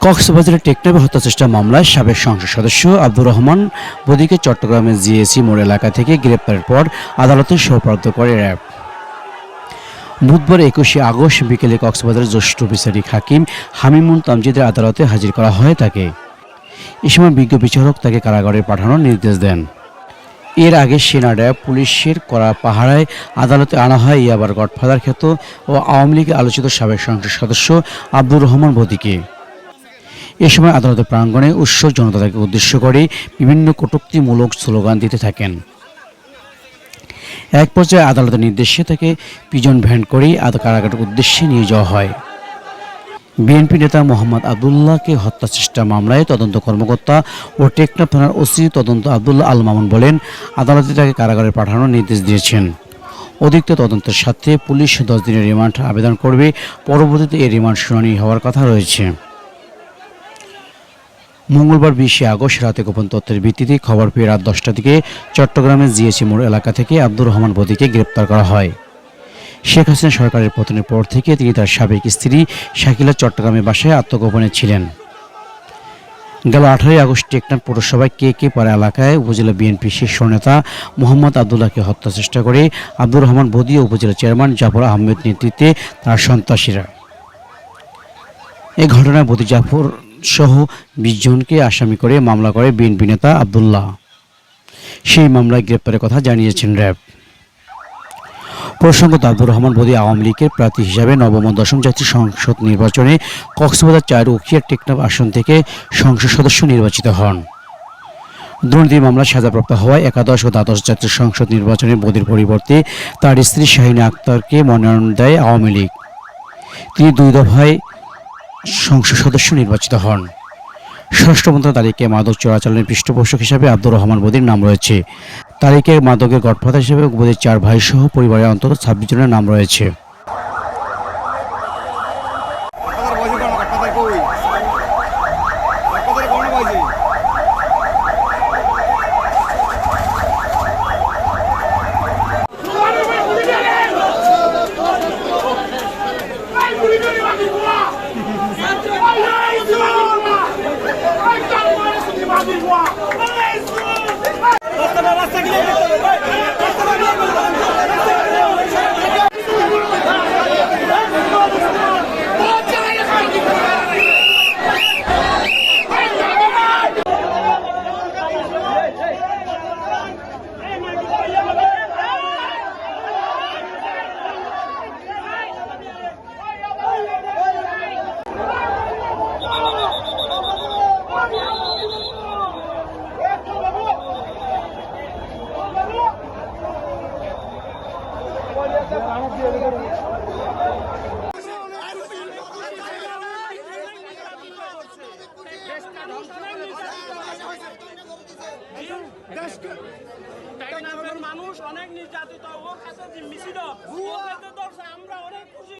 কক্সবাজারের হত্যা চেষ্টা মামলায় সাবেক সংসদ সদস্য আব্দুর রহমান বদিকে চট্টগ্রামের জিএসি মোড় এলাকা থেকে গ্রেপ্তারের পর আদালতে সোপর্দ করে র্যাব। বুধবার একুশে আগস্ট বিকেলে কক্সবাজারের জ্যেষ্ঠ বিচারিক হাকিম হামিমুন তামজিদের আদালতে হাজির করা হয় তাকে। এ সময় বিজ্ঞ বিচারক তাকে কারাগারে পাঠানোর নির্দেশ দেন। এর আগে সেনা র্যাব পুলিশের করা পাহারায় আদালতে আনা হয় ইয়াবার গডফাদার খ্যাত ও আওয়ামী লীগের আলোচিত সাবেক সংসদ সদস্য আব্দুর রহমান বদিকে এ সময় আদালতের প্রাঙ্গণে উৎসব জনতা তাকে উদ্দেশ্য করে বিভিন্ন কটুক্তিমূলক স্লোগান দিতে থাকেন। এক পর্যায়ে আদালতের নির্দেশে তাকে পিজন ভ্যান করেই কারাগারের উদ্দেশ্যে নিয়ে যাওয়া হয়। বিএনপি নেতা মোহাম্মদ আবদুল্লাহকে হত্যা চেষ্টা মামলায় তদন্ত কর্মকর্তা ও টেকনাফ থানার ওসি তদন্ত আবদুল্লাহ আল মামুন বলেন, আদালতে তাকে কারাগারে পাঠানোর নির্দেশ দিয়েছেন। অধিকতর তদন্তের সাথে পুলিশ দশ দিনের রিমান্ড আবেদন করবে, পরবর্তীতে এই রিমান্ড শুনানি হওয়ার কথা রয়েছে। মঙ্গলবার বিশে আগস্ট রাতে গোপন তথ্যের ভিত্তিতে খবর পেয়ে রাত দশটার দিকে চট্টগ্রামের জিএসি মোড় এলাকা থেকে আব্দুর রহমান বদিকে গ্রেপ্তার করা হয়। শেখ হাসিনা সরকারের পতনের পর থেকে তিনি তার সাবেক স্ত্রী শাকিলা চট্টগ্রামের বাসায় আত্মগোপনে ছিলেন। গেল আঠারোই আগস্ট টেকনাফ পৌরসভায় কে কে পাড়া এলাকায় উপজেলা বিএনপি শীর্ষ নেতা মোহাম্মদ আবদুল্লাহকে হত্যা চেষ্টা করে আব্দুর রহমান বদি ও উপজেলা চেয়ারম্যান জাফর আহমেদ নেতৃত্বে তার সন্ত্রাসীরা। এ ঘটনায় বদি জাফর সহ বিশ জনকে আসামি করে মামলা করে বিএনপি নেতা আবদুল্লাহ। সেই মামলায় গ্রেপ্তারের কথা জানিয়েছেন র্যাব। প্রসঙ্গত আব্দুর রহমান বদি আওয়ামী লীগের প্রার্থী হিসাবে নবম দশম জাতীয় সংসদ নির্বাচনে কক্সবাজার চার উখিয়া টেকনাফ আসন থেকে সংসদ সদস্য নির্বাচিত হন। দুর্নীতি মামলা সাজাপ্রাপ্ত হওয়ায় একাদশ ও দ্বাদশ জাতীয় সংসদ নির্বাচনে বদির পরিবর্তে তার স্ত্রী শাহিনা আক্তারকে মনোনয়ন দেয় আওয়ামী লীগ। তিনি দুই দফায় সংসদ সদস্য নির্বাচিত হন। স্বরাষ্ট্র তারিখে মাদক চলাচলের পৃষ্ঠপোষক হিসেবে আব্দুর রহমান বদির নাম রয়েছে। তারিখে মাদকের গডফাদার হিসেবে বদির চার ভাই সহ পরিবারের অন্তত ছাব্বিশ জনের নাম রয়েছে। Regardez-moi মানুষ অনেক নির্যাতিত ওর কাছে আমরা অনেক খুশি।